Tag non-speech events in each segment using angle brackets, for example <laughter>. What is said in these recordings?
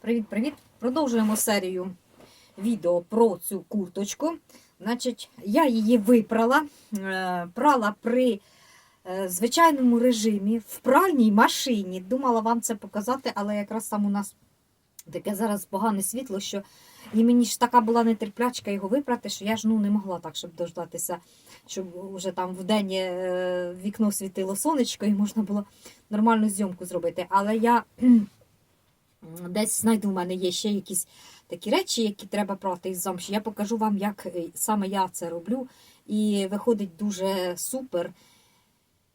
Привіт-привіт! Продовжуємо серію відео про цю курточку. Значить, я її випрала, е, прала при е, звичайному режимі в пральній машині. Думала вам це показати, але якраз там у нас таке зараз погане світло, що і мені ж така була нетерплячка його випрати, що я ж ну не могла так, щоб дождатися, щоб вже там в е, вікно світило сонечко і можна було нормальну зйомку зробити. Але я десь знайду, в мене є ще якісь такі речі, які треба прати із замші. Я покажу вам, як е, саме я це роблю. І виходить дуже супер.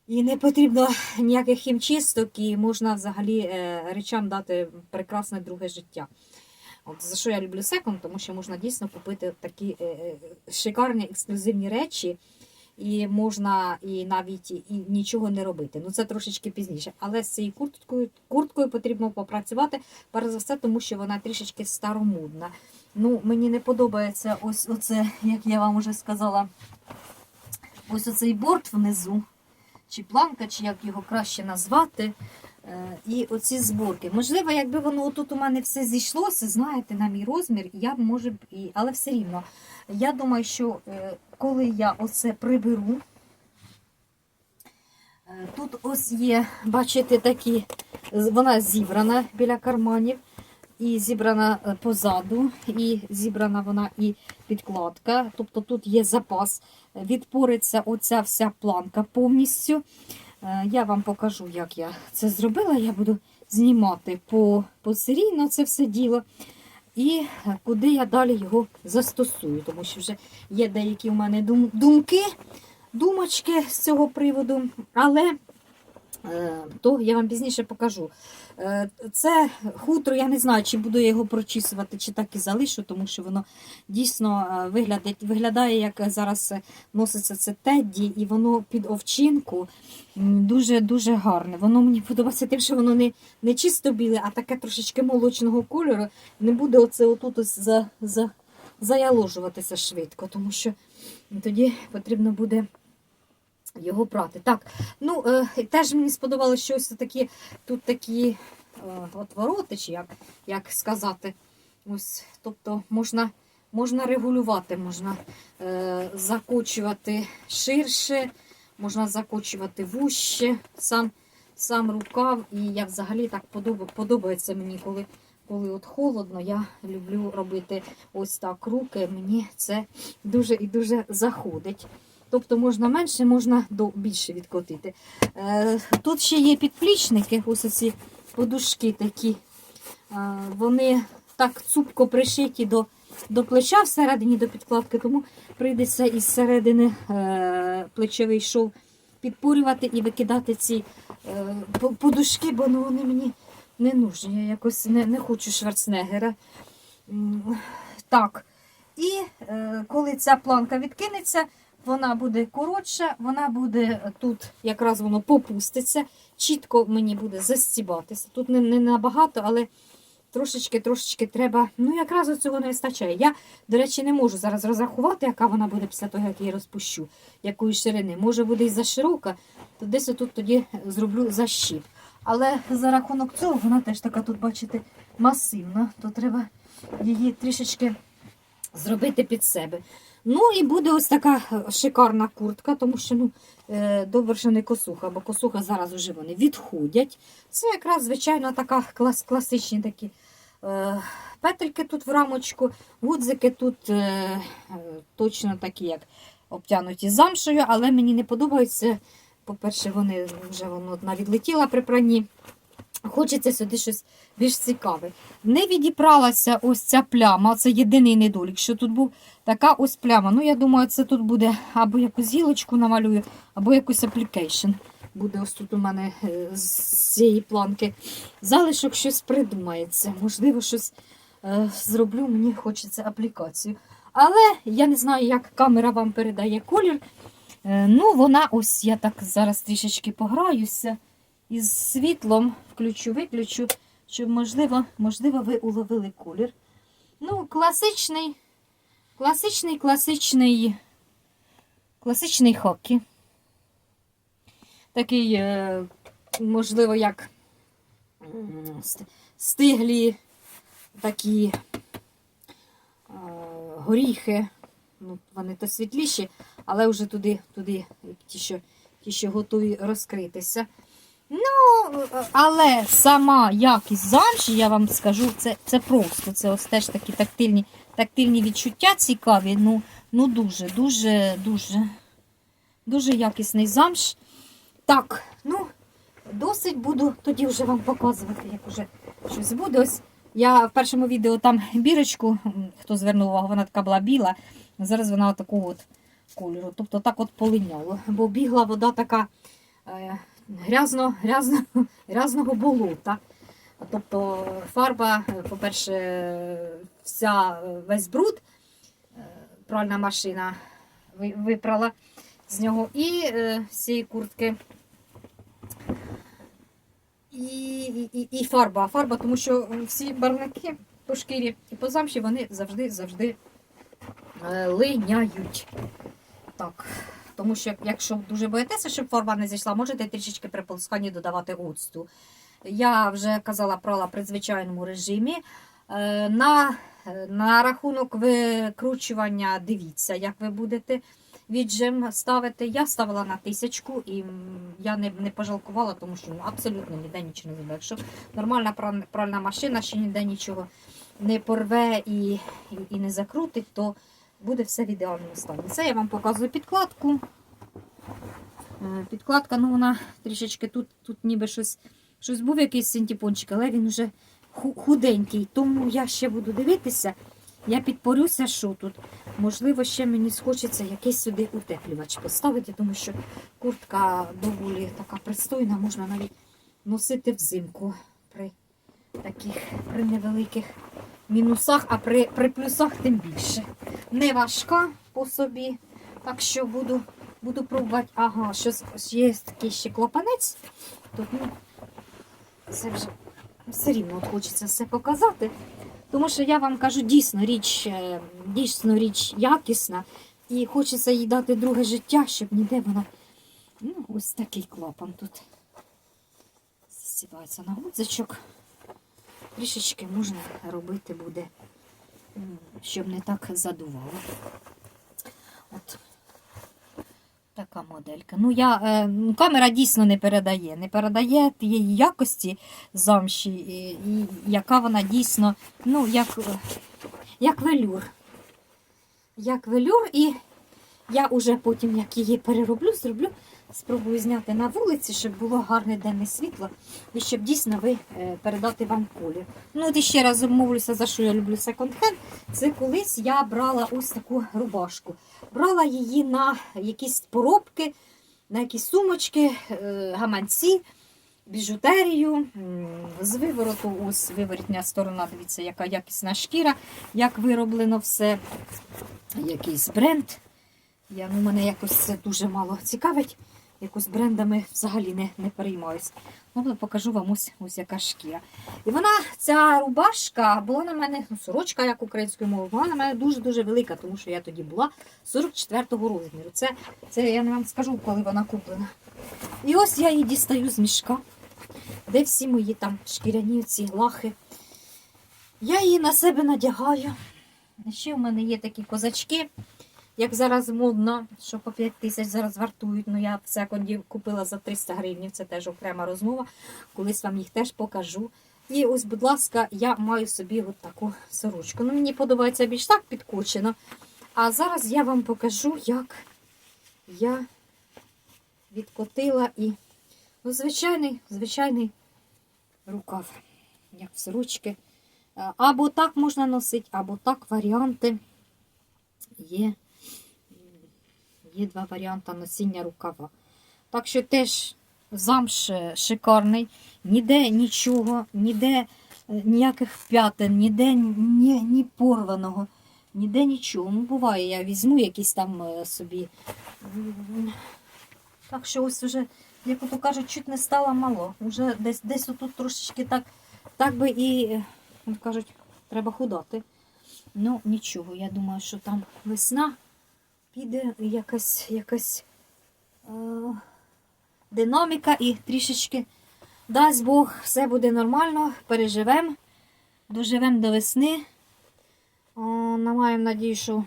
І не потрібно <laughs> ніяких хімчисток, і можна взагалі е, речам дати прекрасне друге життя. От за що я люблю секонд, тому що можна дійсно купити такі е, шикарні ексклюзивні речі, і можна і навіть і нічого не робити. Ну це трошечки пізніше. Але з цією курткою, курткою потрібно попрацювати, перш за все, тому що вона трішечки старомодна. Ну, мені не подобається ось оце, як я вам вже сказала, ось оцей борт внизу, чи планка, чи як його краще назвати. Е, І оці зборки. Можливо, якби воно тут у мене все зійшлося, знаєте, на мій розмір, я б може б і. Але все рівно. Я думаю, що е, коли я оце приберу, е, тут ось є, бачите, такі, вона зібрана біля карманів, і зібрана е, позаду, і зібрана вона і підкладка. Тобто тут є запас, відпориться оця вся планка повністю. Е, Я вам покажу, як я це зробила. Я буду знімати по, посерійно це все діло. І куди я далі його застосую, тому що вже є деякі у мене дум- думки, думочки з цього приводу, але то я вам пізніше покажу. Е, Це хутро, я не знаю, чи буду я його прочісувати, чи так і залишу, тому що воно дійсно е, виглядає, виглядає, як зараз е, носиться це тедді, і воно під овчинку дуже-дуже гарне. Воно мені подобається тим, що воно не, не чисто біле, а таке трошечки молочного кольору. Не буде оце отут ось за, за, заяложуватися швидко, тому що тоді потрібно буде його прати. Так, ну е, теж мені сподобалося, що ось такі тут такі е, отвороти, чи як, як сказати. Ось, тобто можна, можна регулювати, можна е, закочувати ширше, можна закочувати вуще, сам, сам рукав. І я взагалі так подоб, подобається мені, коли, коли от холодно. Я люблю робити ось так руки. Мені це дуже і дуже заходить. Тобто можна менше, можна більше відкотити. Е, тут ще є підплічники, ось ці подушки такі. Е, вони так цупко пришиті до, до плеча всередині до підкладки, тому прийдеться із середини е, плечовий шов підпурювати і викидати ці подушки, бо ну, вони мені не нужні. Я якось не, не хочу шварценеггера. Так. І коли ця планка відкинеться, вона буде коротша, вона буде тут, якраз воно попуститься, чітко мені буде застібатися. Тут не, не набагато, але трошечки-трошечки треба. Ну, якраз цього не вистачає. Я, до речі, не можу зараз розрахувати, яка вона буде після того, як я її розпущу, якої ширини. Може буде і заширока, то десь отут тоді зроблю защіп. Але за рахунок цього вона теж така тут, бачите, масивна, то треба її трішечки зробити під себе. Ну і буде ось така е, шикарна куртка, тому що ну, е, добре, що не косуха, бо косуха зараз вже вони відходять. Це якраз, звичайно, така клас, класичні такі е, петельки тут в рамочку, гудзики тут е, е, точно такі, як обтянуті замшею, але мені не подобаються. По-перше, вони вже воно відлетіла при пранні. Хочеться сюди щось більш цікаве. Не відіпралася ось ця пляма, це єдиний недолік, що тут був така ось пляма. Ну, я думаю, це тут буде або якусь гілочку намалюю, або якийсь аплікейшн. Буде ось тут у мене е, з цієї планки. Залишок щось придумається. Можливо, щось е, зроблю, мені хочеться аплікацію. Але я не знаю, як камера вам передає колір. Е, ну, вона ось я так зараз трішечки пограюся із світлом, включу, виключу, щоб, можливо, можливо, ви уловили колір. Ну, класичний, класичний, класичний, класичний хокі. Такий, е, можливо, як стиглі такі е, горіхи. Ну, вони то світліші, але вже туди, туди ті, що, ті, що готові розкритися. Ну, але сама якість замші, я вам скажу, це, це просто. Це ось теж такі тактильні, тактильні відчуття цікаві. Ну, ну дуже, дуже, дуже, дуже якісний замш. Так, ну, досить буду тоді вже вам показувати, як вже щось буде. Ось я в першому відео там бірочку, хто звернув увагу, вона така була біла. Зараз вона такого от кольору. Тобто так от полиняло. Бо бігла вода така е, грязно, грязно, <laughs> грязного болота. Тобто фарба, по-перше, вся весь бруд, е, пральна машина випрала з нього і е, з куртки. І, і, і, фарба. Фарба, тому що всі барвники по шкірі і по замші вони завжди завжди е, линяють. Так. Тому що, якщо дуже боїтеся, щоб фарба не зійшла, можете трішечки при полосканні додавати оцту. Я вже казала прала при звичайному режимі. Е, На, на рахунок викручування, дивіться, як ви будете віджим ставити. Я ставила на тисячку і я не, не пожалкувала, тому що ну, абсолютно ніде нічого не зробила. Якщо нормальна пральна машина ще ніде нічого не порве і, і, і не закрутить, то буде все в ідеальному стані. Це я вам показую підкладку. Е, Підкладка, ну вона трішечки тут, тут ніби щось, щось був якийсь синтепончик, але він вже худенький. Тому я ще буду дивитися. Я підпорюся, що тут. Можливо, ще мені схочеться якийсь сюди утеплювач поставити, тому що куртка доволі така пристойна, можна навіть носити взимку при таких при невеликих мінусах, а при, при плюсах тим більше. Не важка по собі. Так що буду, буду пробувати. Ага, щось є такий ще клапанець. Тут, ну, це вже все рівно от хочеться все показати. Тому що я вам кажу, дійсно річ, е, дійсно річ якісна. І хочеться їй дати друге життя, щоб ніде вона. Ну, ось такий клапан тут. Засівається на гудзичок. Трішечки можна робити буде, щоб не так задувало. От така моделька. Ну, я, е, камера дійсно не передає. Не передає тієї якості замші, і, і яка вона дійсно, ну, як, як велюр. Як велюр, і я вже потім, як її перероблю, зроблю, спробую зняти на вулиці, щоб було гарне денне світло, і щоб дійсно ви е, передати вам колір. Ну, от іще раз обмовлюся, за що я люблю секонд-хенд. Це колись я брала ось таку рубашку. Брала її на якісь поробки, на якісь сумочки, е, гаманці, біжутерію. З вивороту, ось виворітня сторона, дивіться, яка якісна шкіра, як вироблено все. Якийсь бренд. Я, ну, мене якось це дуже мало цікавить. Якось брендами взагалі не, не переймаюсь. Ну, покажу вам ось, ось яка шкіра. І вона, ця рубашка, була на мене, ну, сорочка, як українською мовою, була на мене дуже-дуже велика, тому що я тоді була 44-го розміру. Це, це я не вам скажу, коли вона куплена. І ось я її дістаю з мішка, де всі мої там шкіряні ці лахи. Я її на себе надягаю. Ще в мене є такі козачки, як зараз модно, що по 5 тисяч зараз вартують. Ну я в секунді купила за 300 гривень, це теж окрема розмова. Колись вам їх теж покажу. І ось, будь ласка, я маю собі от таку сорочку. Ну, мені подобається більш так підкочено. А зараз я вам покажу, як я відкотила і ну, звичайний, звичайний рукав, як в сорочки. Е, Або так можна носити, або так варіанти. Є, є два варіанти носіння рукава. Так що теж замш е, шикарний, ніде нічого, ніде е, ніяких п'ятин, ніде ні, ні порваного, ніде нічого. Ну, буває, я візьму якісь там е, собі. Так що ось уже, як ото кажуть, чуть не стало мало. Уже десь десь отут трошечки так, так би і, кажуть, треба худати. Ну, нічого, я думаю, що там весна піде якась, якась е, динаміка і трішечки дасть Бог, все буде нормально, переживемо. доживемо до весни. О, на- маємо надію, що.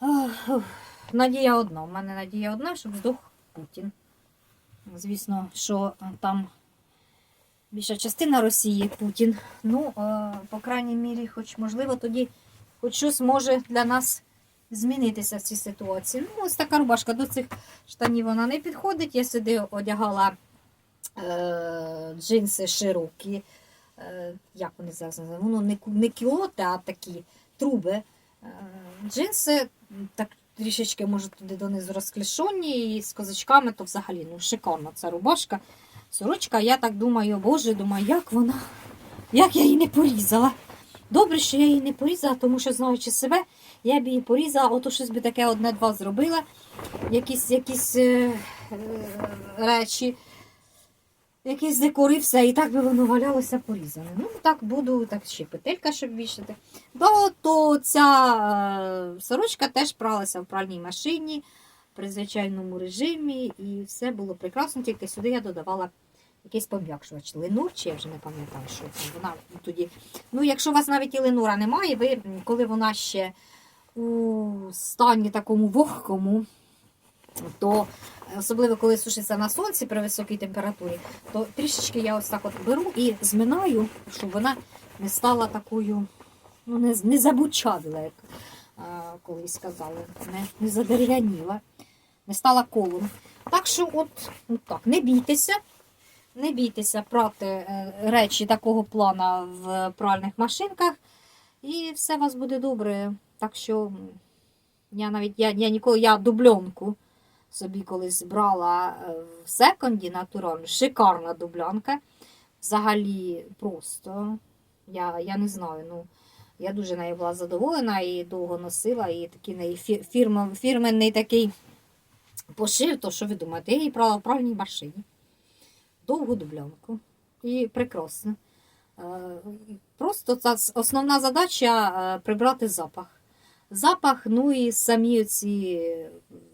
Ах, ух. Надія одна. У мене надія одна, щоб здох Путін. Звісно, що е, там більша частина Росії Путін. Ну, е, по крайній мірі, хоч можливо, тоді хоч щось може для нас змінитися в цій ситуації. Ну, ось така рубашка до цих штанів вона не підходить. Я сюди одягала е, джинси широкі. Е, як вони зараз називають? Воно не, ку- не кілоти, а такі труби. Е, джинси так трішечки, може, туди донизу розклішені, і з козачками, то взагалі ну, шикарна ця рубашка. Сорочка, я так думаю, боже, думаю, як вона, як я її не порізала. Добре, що я її не порізала, тому що, знаючи себе, я б її порізала, ото щось би таке одне-два зробила, якісь, якісь е, е, речі, якісь декори, все, і так би воно валялося порізане. Ну, так буду, так ще петелька, щоб вішати. То, то ця е, сорочка теж пралася в пральній машині при звичайному режимі, і все було прекрасно, тільки сюди я додавала якийсь пом'якшувач. Линур, чи я вже не пам'ятаю, що там вона тоді. Ну, якщо у вас навіть і линура немає, ви, коли вона ще у стані такому вогкому, то е, особливо коли сушиться на сонці при високій температурі, то трішечки я ось так от беру і зминаю, щоб вона не стала такою, ну, не, не забучавіла, як е, колись казали, не, не задерев'яніла, не стала колом. Так що, от, ну так, не бійтеся. Не бійтеся прати е, речі такого плана в пральних машинках, і все у вас буде добре. Так що я навіть я, я ніколи я дубльонку собі колись брала е, в секонді натурально. Шикарна дублянка. Взагалі просто. Я, я не знаю. ну, Я дуже нею була задоволена і довго носила. І такий неї фі- фірма, фірменний такий пошив, то що ви думаєте, я її брала в пральній машині довгу дублянку. І прекрасно. Е, Просто ця основна задача е, прибрати запах. Запах, ну і самі ці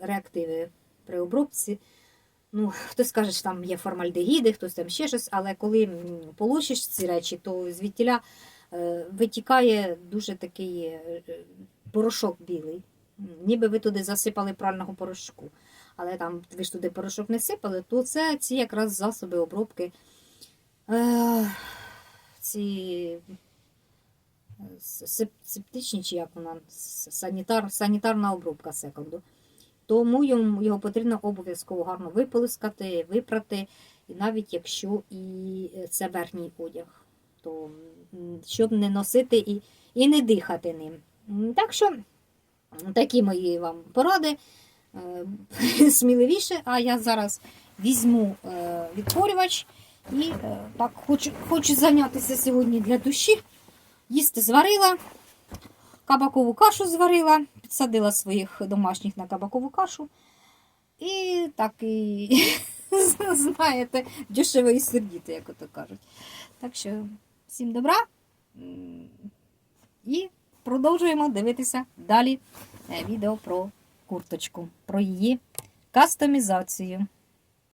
реактиви при обробці. Ну, хтось каже, що там є формальдегіди, хтось там ще щось, але коли полощиш ці речі, то звідтіля е, витікає дуже такий порошок білий. Ніби ви туди засипали прального порошку але там ви ж туди порошок не сипали, то це ці якраз засоби обробки. Е, ці е, септичні, чи як вона, санітар, санітарна обробка секунду. Тому його потрібно обов'язково гарно виполискати, випрати, і навіть якщо і це верхній одяг, то щоб не носити і, і не дихати ним. Так що такі мої вам поради е, <laughs> сміливіше, а я зараз візьму е, відтворювач і е, так хочу, хочу зайнятися сьогодні для душі. Їсти зварила, кабакову кашу зварила, підсадила своїх домашніх на кабакову кашу. І так і <laughs> знаєте, дешево і сердіти, як ото кажуть. Так що всім добра. І продовжуємо дивитися далі е, відео про курточку, про її кастомізацію.